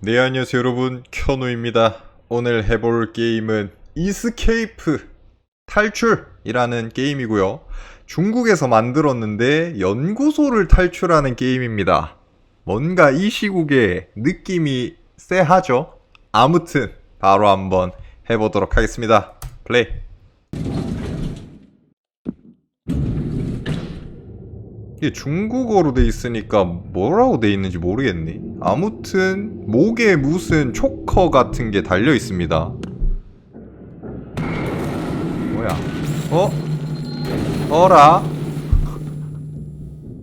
네 안녕하세요 여러분. 켜누입니다. 오늘 해볼 게임은 이스케이프 탈출이라는 게임이고요. 중국에서 만들었는데 연구소를 탈출하는 게임입니다. 뭔가 이 시국에 느낌이 쎄하죠? 아무튼 바로 한번 해보도록 하겠습니다. 플레이 이게 중국어로 돼 있으니까 뭐라고 돼 있는지 모르겠네. 아무튼 목에 무슨 초커 같은 게 달려 있습니다. 뭐야? 어? 어라?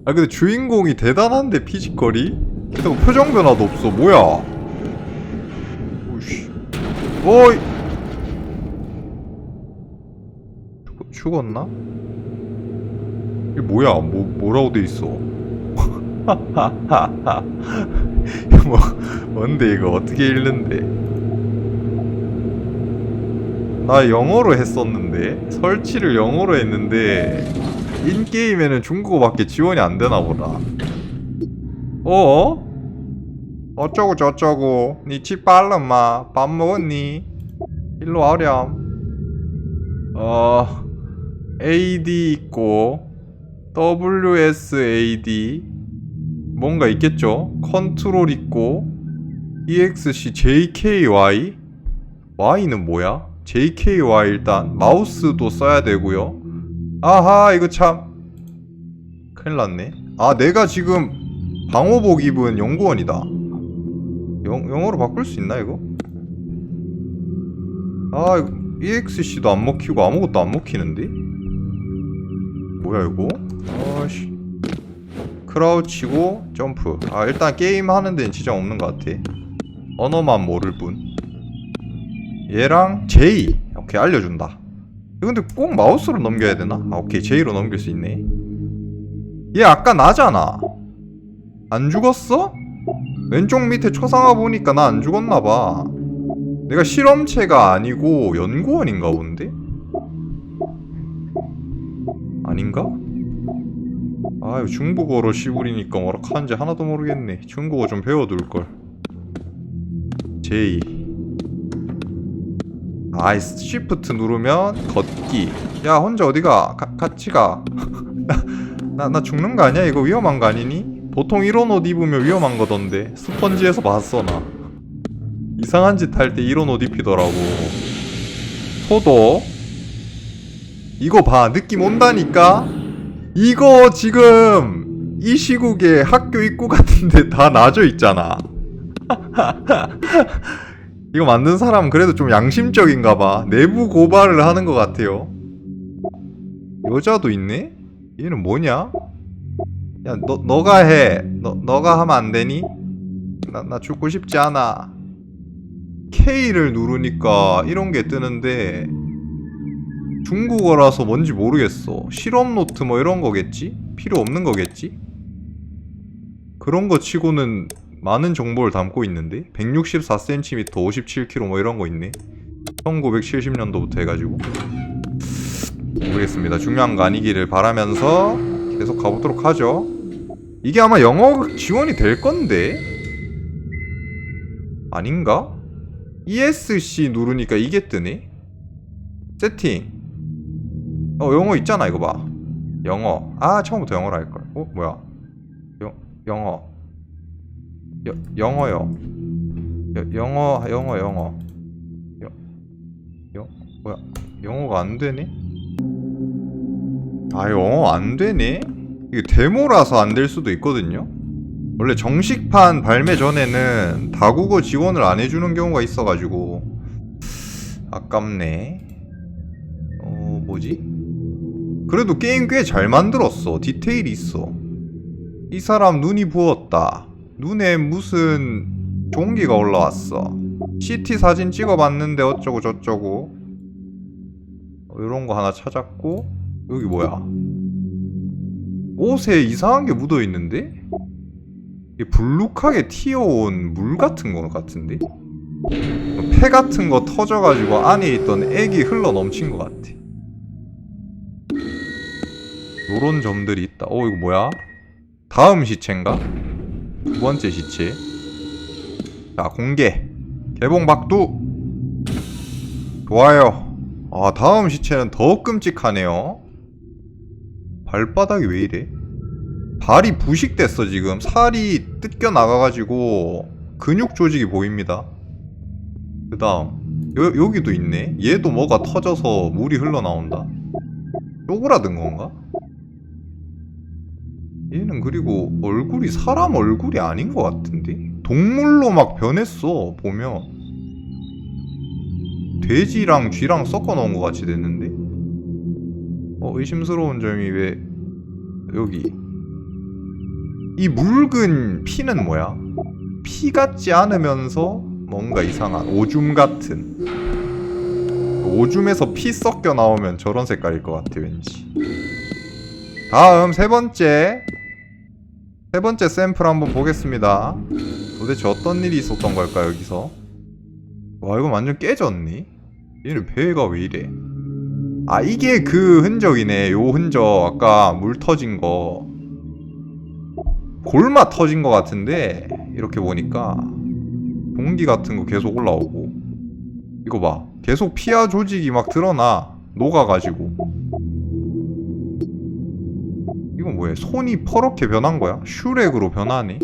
아 근데 주인공이 대단한데 피지컬이? 게다가 표정 변화도 없어. 뭐야? 오씨. 어이. 죽, 죽었나? 이게 뭐야? 뭐 뭐라고 돼 있어? 뭐 뭔데 이거 어떻게 읽는데? 나 영어로 했었는데 설치를 영어로 했는데 인 게임에는 중국어밖에 지원이 안 되나 보다. 어? 어쩌고 저쩌고 니치 빨라마 밥 먹었니? 일로 와렴. 어 AD 있고 WSAD 뭔가 있겠죠? 컨트롤 있고 EXC JKY Y는 뭐야? JKY 일단 마우스도 써야 되고요. 아하 이거 참 큰일 났네. 아 내가 지금 방호복 입은 연구원이다. 영, 영어로 바꿀 수 있나 이거? 아 이거 EXC도 안 먹히고 아무것도 안 먹히는데? 뭐야 이거? 아씨. 크라우치고 점프. 아 일단 게임 하는 데는 지장 없는 것 같아. 언어만 모를 뿐. 얘랑 J 오케이 알려준다. 근데 꼭 마우스로 넘겨야 되나? 아 오케이 J로 넘길 수 있네. 얘 아까 나잖아. 안 죽었어? 왼쪽 밑에 초상화 보니까 나 안 죽었나봐. 내가 실험체가 아니고 연구원인가 본데? 아닌가? 아 이거 중국어로 시부리니까 뭐라 하는지 하나도 모르겠네. 중국어 좀 배워둘걸. J 아이 시프트 누르면 걷기. 야 혼자 어디가? 가, 같이 가. 나, 나 죽는 거 아니야? 이거 위험한 거 아니니? 보통 이런 옷 입으면 위험한 거던데. 스펀지에서 봤어 나. 이상한 짓 할 때 이런 옷 입히더라고. 소독 이거 봐 느낌 온다니까 이거 지금 이 시국에 학교 입구 같은데 다 놔져 있잖아 이거 만든 사람은 그래도 좀 양심적인가 봐 내부 고발을 하는 것 같아요 여자도 있네? 얘는 뭐냐? 야 너, 너가 해 너, 너가 하면 안 되니? 나, 나 죽고 싶지 않아 K를 누르니까 이런 게 뜨는데 중국어라서 뭔지 모르겠어. 실험 노트 뭐 이런 거겠지? 필요 없는 거겠지? 그런 거 치고는 많은 정보를 담고 있는데 164cm, 57kg 뭐 이런 거 있네. 1970년도부터 해가지고 모르겠습니다. 중요한 거 아니기를 바라면서 계속 가보도록 하죠. 이게 아마 영어 지원이 될 건데 아닌가? ESC 누르니까 이게 뜨네. 세팅. 어 영어 있잖아 이거 봐. 영어. 아 처음부터 영어로 할걸. 어 뭐야? 영 영어. 여, 영어요. 여, 영어 영어 영어. 여, 영 뭐야? 영어가 안 되네 아 영어 안 되네 이게 데모라서 안 될 수도 있거든요? 원래 정식판 발매 전에는 다국어 지원을 안 해주는 경우가 있어가지고. 아깝네. 어 뭐지 그래도 게임 꽤 잘 만들었어. 디테일이 있어. 이 사람 눈이 부었다. 눈에 무슨 종기가 올라왔어. CT 사진 찍어봤는데 어쩌고 저쩌고. 이런 거 하나 찾았고 여기 뭐야? 옷에 이상한 게 묻어 있는데? 이게 불룩하게 튀어온 물 같은 거 같은데? 폐 같은 거 터져가지고 안에 있던 액이 흘러 넘친 것 같아. 요런 점들이 있다. 어, 이거 뭐야? 다음 시체인가? 두 번째 시체. 자 공개 개봉 박두 좋아요 아 다음 시체는 더 끔찍하네요 발바닥이 왜 이래 발이 부식됐어 지금 살이 뜯겨 나가가지고 근육 조직이 보입니다 그 다음 여기도 있네 얘도 뭐가 터져서 물이 흘러나온다 쪼그라든 건가? 얘는 그리고 얼굴이 사람 얼굴이 아닌 것 같은데? 동물로 막 변했어 보면. 돼지랑 쥐랑 섞어 놓은 것 같이 됐는데? 어 의심스러운 점이 왜 여기? 이 묽은 피는 뭐야? 피 같지 않으면서 뭔가 이상한 오줌 같은. 오줌에서 피 섞여 나오면 저런 색깔일 것 같아 왠지. 다음 세 번째 세 번째 샘플 한번 보겠습니다. 도대체 어떤 일이 있었던 걸까 여기서? 와 이거 완전 깨졌니? 얘는 배가 왜 이래? 아 이게 그 흔적이네. 요 흔적. 아까 물 터진 거. 골마 터진 거 같은데 이렇게 보니까. 공기 같은 거 계속 올라오고. 이거 봐. 계속 피하 조직이 막 드러나. 녹아가지고 이건 뭐야? 손이 퍼렇게 변한 거야? 슈렉으로 변하네?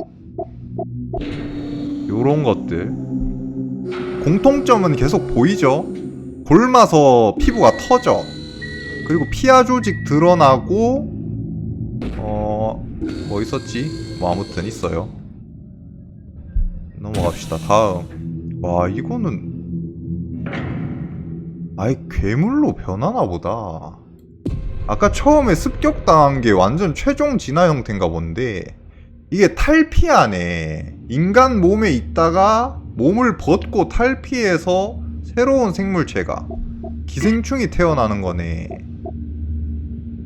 요런 것들. 공통점은 계속 보이죠? 골마서 피부가 터져. 그리고 피하 조직 드러나고 어... 뭐 있었지? 뭐 아무튼 있어요. 넘어갑시다. 다음. 와 이거는 아예 괴물로 변하나 보다 아까 처음에 습격당한 게 완전 최종 진화 형태인가 본데 이게 탈피하네 인간 몸에 있다가 몸을 벗고 탈피해서 새로운 생물체가 기생충이 태어나는 거네.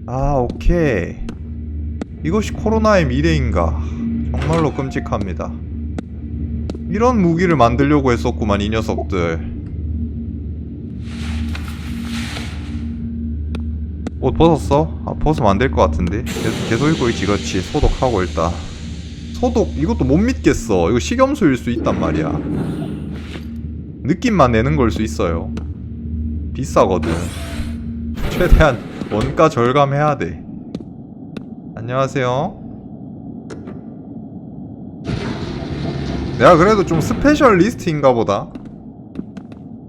아 오케이. 이것이 코로나의 미래인가? 정말로 끔찍합니다. 이런 무기를 만들려고 했었구만 이 녀석들 옷 벗었어? 아 벗으면 안 될 것 같은데? 계속, 계속 입고 있지. 그렇지. 소독하고 일단. 소독 이것도 못 믿겠어. 이거 식염수일 수 있단 말이야. 느낌만 내는 걸 수 있어요. 비싸거든. 최대한 원가 절감해야 돼. 안녕하세요. 내가 그래도 좀 스페셜리스트인가 보다.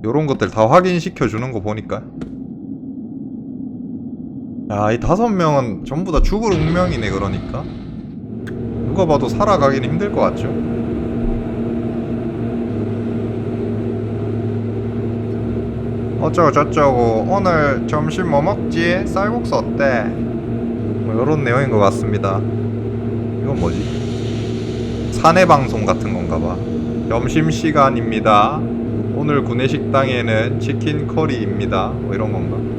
요런 것들 다 확인시켜 주는 거 보니까 야, 이 다섯 명은 전부 다 죽을 운명이네, 그러니까. 누가 봐도 살아가긴 힘들 것 같죠? 어쩌고 저쩌고, 오늘 점심 뭐 먹지? 쌀국수 어때? 뭐, 요런 내용인 것 같습니다. 이건 뭐지? 사내 방송 같은 건가 봐. 점심 시간입니다. 오늘 구내식당에는 치킨 커리입니다. 뭐 이런 건가?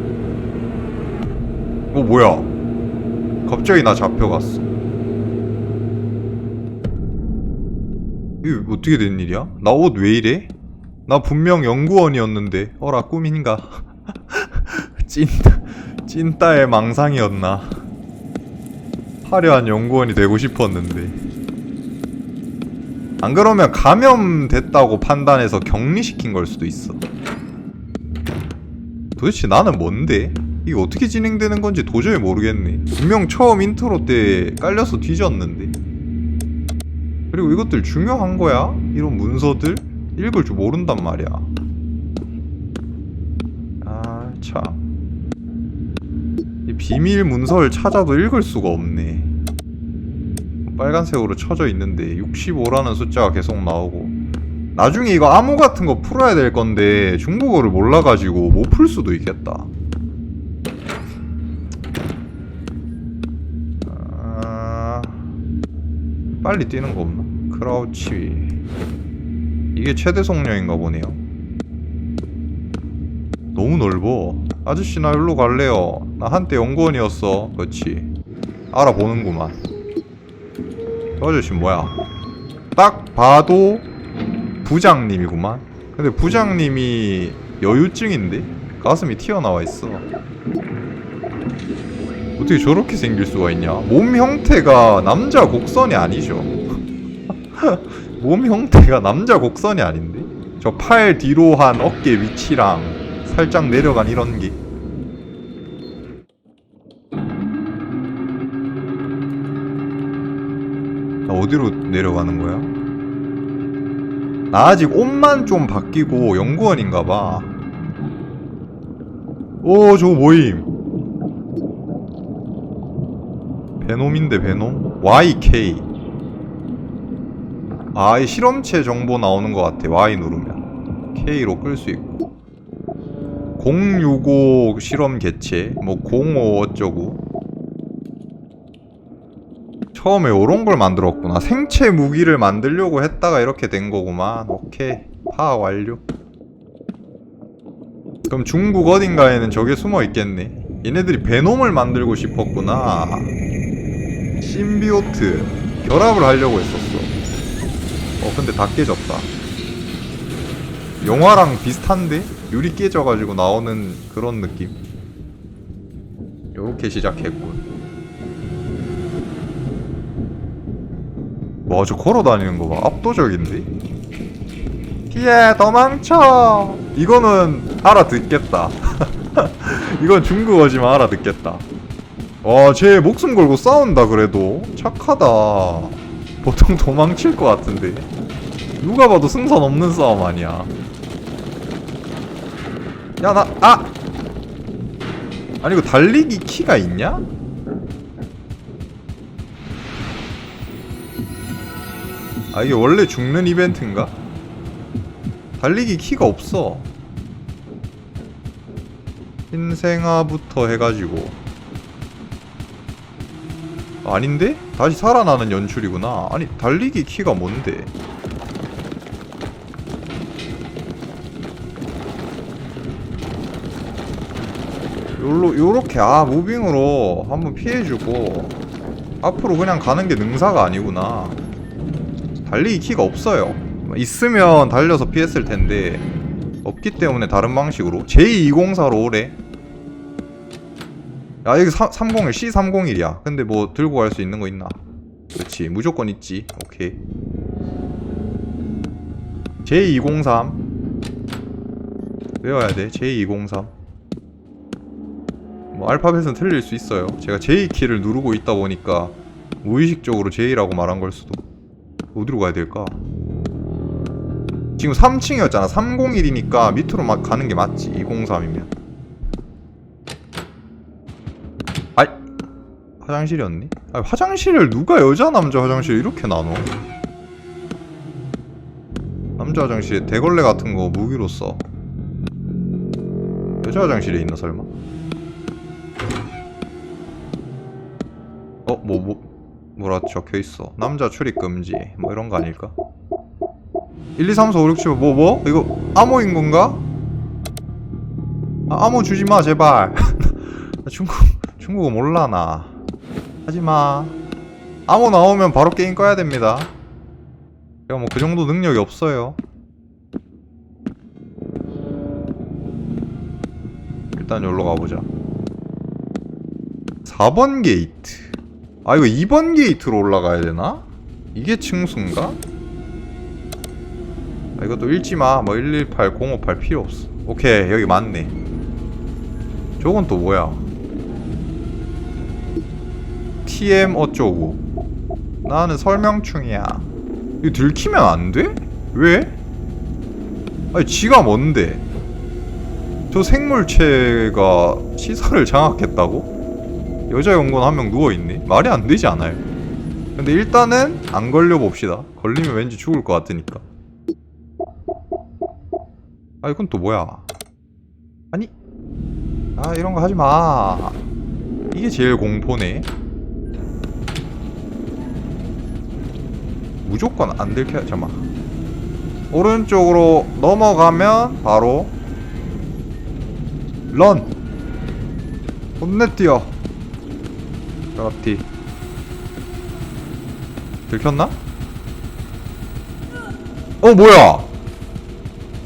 어 뭐야? 갑자기 나 잡혀갔어. 이게 어떻게 된 일이야? 나 옷 왜 이래? 나 분명 연구원이었는데. 어라 꿈인가? 찐 찐따의 망상이었나? 화려한 연구원이 되고 싶었는데. 안 그러면 감염됐다고 판단해서 격리시킨 걸 수도 있어. 도대체 나는 뭔데? 이게 어떻게 진행되는 건지 도저히 모르겠네. 분명 처음 인트로 때 깔려서 뒤졌는데. 그리고 이것들 중요한 거야? 이런 문서들? 읽을 줄 모른단 말이야. 아, 참. 이 비밀 문서를 찾아도 읽을 수가 없네. 빨간색으로 쳐져 있는데 65라는 숫자가 계속 나오고 나중에 이거 암호 같은 거 풀어야 될 건데 중국어를 몰라가지고 못 풀 수도 있겠다. 빨리 뛰는 거 없나? 크라우치 이게 최대 속력인가 보네요. 너무 넓어. 아저씨 나 일로 갈래요. 나 한때 연구원이었어. 그렇지. 알아보는구만. 저 아저씨 뭐야? 딱 봐도 부장님이구만. 근데 부장님이 여유증인데? 가슴이 튀어나와 있어 어떻게 저렇게 생길 수가 있냐? 몸 형태가 남자 곡선이 아니죠. 몸 형태가 남자 곡선이 아닌데? 저 팔 뒤로 한 어깨 위치랑 살짝 내려간 이런 게. 나 어디로 내려가는 거야? 나 아직 옷만 좀 바뀌고 연구원인가 봐. 오, 저거 뭐임? 베놈인데 베놈? YK. 아, 이 실험체 정보 나오는 것 같아. Y 누르면. K로 끌 수 있고. 065 실험 개체. 뭐, 05 어쩌고. 처음에 요런 걸 만들었구나. 생체 무기를 만들려고 했다가 이렇게 된 거구만. 오케이. 파악 완료. 그럼 중국 어딘가에는 저게 숨어 있겠네. 얘네들이 베놈을 만들고 싶었구나. 심비오트. 결합을 하려고 했었어. 어, 근데 다 깨졌다. 영화랑 비슷한데? 유리 깨져가지고 나오는 그런 느낌. 요렇게 시작했군. 와, 저 걸어 다니는 거 봐. 압도적인데? 피해, 도망쳐! 이거는 알아듣겠다. 이건 중국어지만 알아듣겠다. 와, 쟤 목숨 걸고 싸운다, 그래도. 착하다. 보통 도망칠 것 같은데. 누가 봐도 승산 없는 싸움 아니야. 야, 나, 아! 아니, 이거 달리기 키가 있냐? 아, 이게 원래 죽는 이벤트인가? 달리기 키가 없어. 흰생아부터 해가지고. 아닌데? 다시 살아나는 연출이구나. 아니, 달리기 키가 뭔데? 요로, 요렇게, 아, 무빙으로 한번 피해주고, 앞으로 그냥 가는 게 능사가 아니구나. 달리기 키가 없어요. 있으면 달려서 피했을 텐데, 없기 때문에 다른 방식으로. J204로 오래. 야, 여기 3, 301, C301이야. 근데 뭐 들고 갈 수 있는 거 있나? 그렇지. 무조건 있지. 오케이. J203. 외워야 돼. J203. 뭐 알파벳은 틀릴 수 있어요. 제가 J 키를 누르고 있다 보니까 무의식적으로 J라고 말한 걸 수도. 어디로 가야 될까? 지금 3층이었잖아. 301이니까 밑으로 막 가는 게 맞지. 203이면. 화장실이었니? 아 화장실을 누가 여자 남자 화장실 이렇게 나눠? 남자 화장실에 대걸레 같은 거 무기로 써. 여자 화장실에 있나 설마? 어, 뭐, 뭐, 뭐라 적혀 있어. 남자 출입 금지. 뭐 이런 거 아닐까? 1, 2, 3, 4, 5, 6, 7, 뭐, 뭐? 이거 암호인 건가? 아, 암호 주지 마, 제발. 나 중국, 중국어 몰라, 나. 하지 마. 암호 나오면 바로 게임 꺼야 됩니다. 제가 뭐 그 정도 능력이 없어요. 일단 여기로 가보자. 4번 게이트. 아, 이거 2번 게이트로 올라가야 되나? 이게 층수인가? 아, 이것도 읽지 마. 뭐 118, 058 필요 없어. 오케이, 여기 맞네. 저건 또 뭐야? TM 어쩌고. 나는 설명충이야. 이거 들키면 안 돼? 왜? 아니, 지가 뭔데? 저 생물체가 시설을 장악했다고? 여자 연구원 한 명 누워있네? 말이 안 되지 않아요? 근데 일단은 안 걸려봅시다. 걸리면 왠지 죽을 것 같으니까. 아, 이건 또 뭐야? 아니? 아, 이런 거 하지 마. 이게 제일 공포네. 무조건 안 들켜. 잠깐만. 오른쪽으로 넘어가면 바로 런. 혼내 뛰어. 그렇디. 들켰나? 어 뭐야?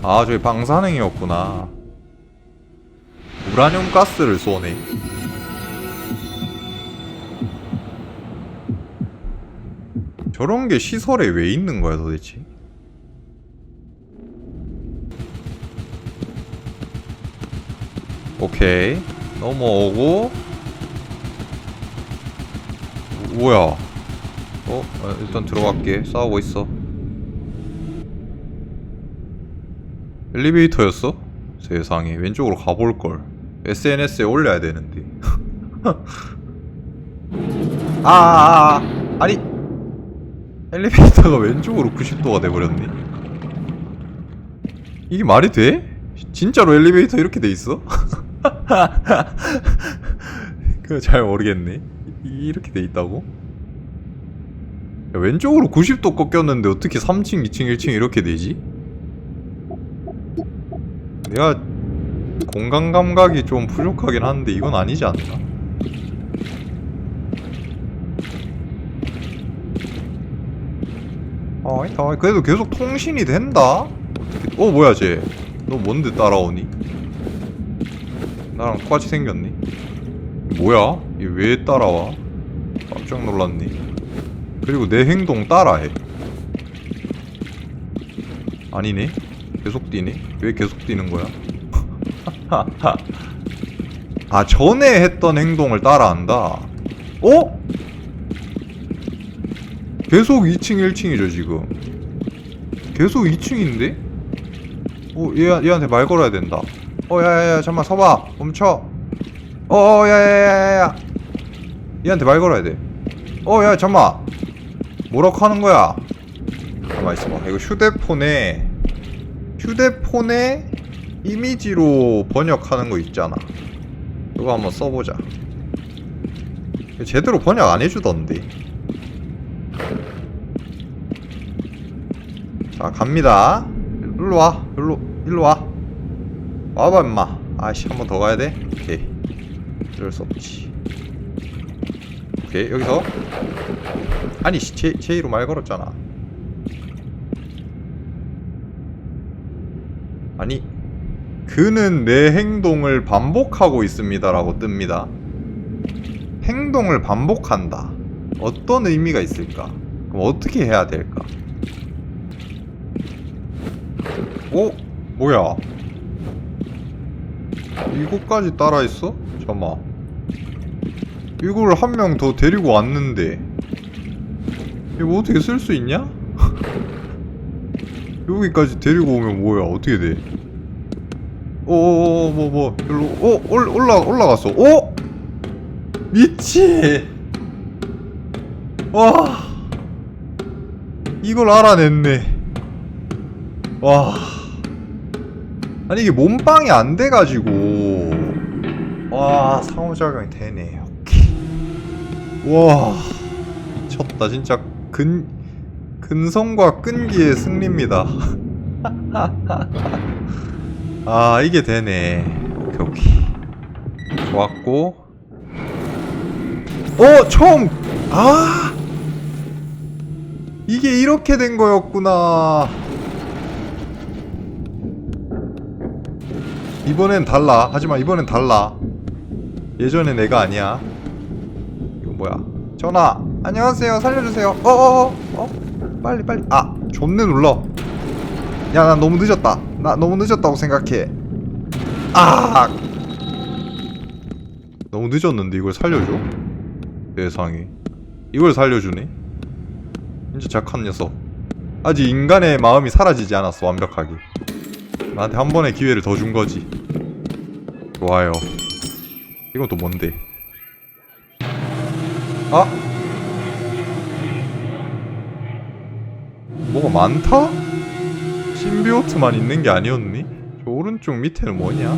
아 저기 방사능이었구나. 우라늄 가스를 쏘네. 저런 게 시설에 왜 있는 거야 도대체? 오케이. 넘어오고. 뭐야? 어? 아, 일단 들어갈게. 싸우고 있어. 엘리베이터였어? 세상에. 왼쪽으로 가볼걸. SNS에 올려야 되는데. 아아아. 아, 아. 엘리베이터가 왼쪽으로 90도가 돼버렸네 이게 말이 돼? 진짜로 엘리베이터 이렇게 돼 있어? 그거 잘 모르겠네 이- 이렇게 돼 있다고? 야, 왼쪽으로 90도 꺾였는데 어떻게 3층, 2층, 1층 이렇게 되지? 내가 공간 감각이 좀 부족하긴 한데 이건 아니지 않나? 어, 어, 그래도 계속 통신이 된다? 어떻게, 어, 뭐야, 쟤. 너 뭔데 따라오니? 나랑 똑같이 생겼니? 뭐야? 얘 왜 따라와? 깜짝 놀랐네. 그리고 내 행동 따라해. 아니네? 계속 뛰네? 왜 계속 뛰는 거야? 아, 전에 했던 행동을 따라한다. 어? 계속 2층, 1층이죠, 지금. 계속 2층인데? 어, 얘, 얘한테 말 걸어야 된다. 어, 야, 야, 야, 잠만 서봐. 멈춰. 어, 어, 야, 야, 야, 야, 야. 얘한테 말 걸어야 돼. 어, 야, 잠만. 뭐라고 하는 거야? 가만 있어봐. 이거 휴대폰에, 휴대폰에 이미지로 번역하는 거 있잖아. 이거 한번 써보자. 제대로 번역 안 해주던데. 자 갑니다. 일로 와 일로 일로 와. 와봐 임마. 아씨 한 번 더 가야 돼? 오케이. 어쩔 수 없지. 오케이 여기서. 아니 씨, 제, 제이로 말 걸었잖아. 아니 그는 내 행동을 반복하고 있습니다 라고 뜹니다. 행동을 반복한다. 어떤 의미가 있을까? 그럼 어떻게 해야 될까 어? 뭐야? 이거까지 따라했어? 잠깐만 이걸 한 명 더 데리고 왔는데 이거 어떻게 쓸 수 있냐? 여기까지 데리고 오면 뭐야 어떻게 돼? 어어어 뭐뭐 일로 어 올, 올라 올라갔어 어? 미치 와 이걸 알아냈네 와 아니 이게 몸빵이 안 돼가지고. 와 상호작용이 되네 오케이 와 미쳤다. 진짜 근 근성과 끈기의 승리입니다. 아 이게 되네. 오케이 오케이 좋았고. 어 처음! 아! 이게 이렇게 된 거였구나 이번엔 달라. 하지만 이번엔 달라. 예전에 내가 아니야. 이거 뭐야? 전화. 안녕하세요. 살려주세요. 어어어. 어? 빨리 빨리. 아, 존내 눌러. 야, 나 너무 늦었다. 나 너무 늦었다고 생각해. 아. 너무 늦었는데 이걸 살려줘? 세상에. 이걸 살려주네. 진짜 착한 녀석. 아직 인간의 마음이 사라지지 않았어 완벽하게. 나한테 한 번의 기회를 더 준 거지. 좋아요. 이건 또 뭔데? 아? 뭐가 많다? 신비오트만 있는 게 아니었니? 저 오른쪽 밑에는 뭐냐?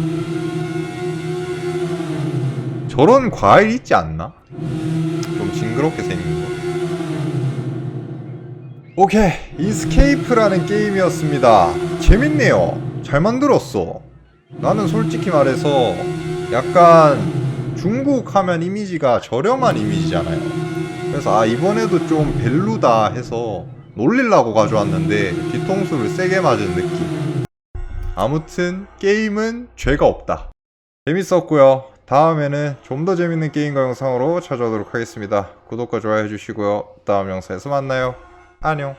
저런 과일 있지 않나? 좀 징그럽게 생긴 거. 오케이 이스케이프라는 게임이었습니다 재밌네요 잘 만들었어. 나는 솔직히 말해서 약간 중국 하면 이미지가 저렴한 이미지잖아요. 그래서 아 이번에도 좀 벨루다 해서 놀리려고 가져왔는데 뒤통수를 세게 맞은 느낌. 아무튼 게임은 죄가 없다. 재밌었고요. 다음에는 좀 더 재밌는 게임과 영상으로 찾아오도록 하겠습니다. 구독과 좋아요 해주시고요. 다음 영상에서 만나요. 안녕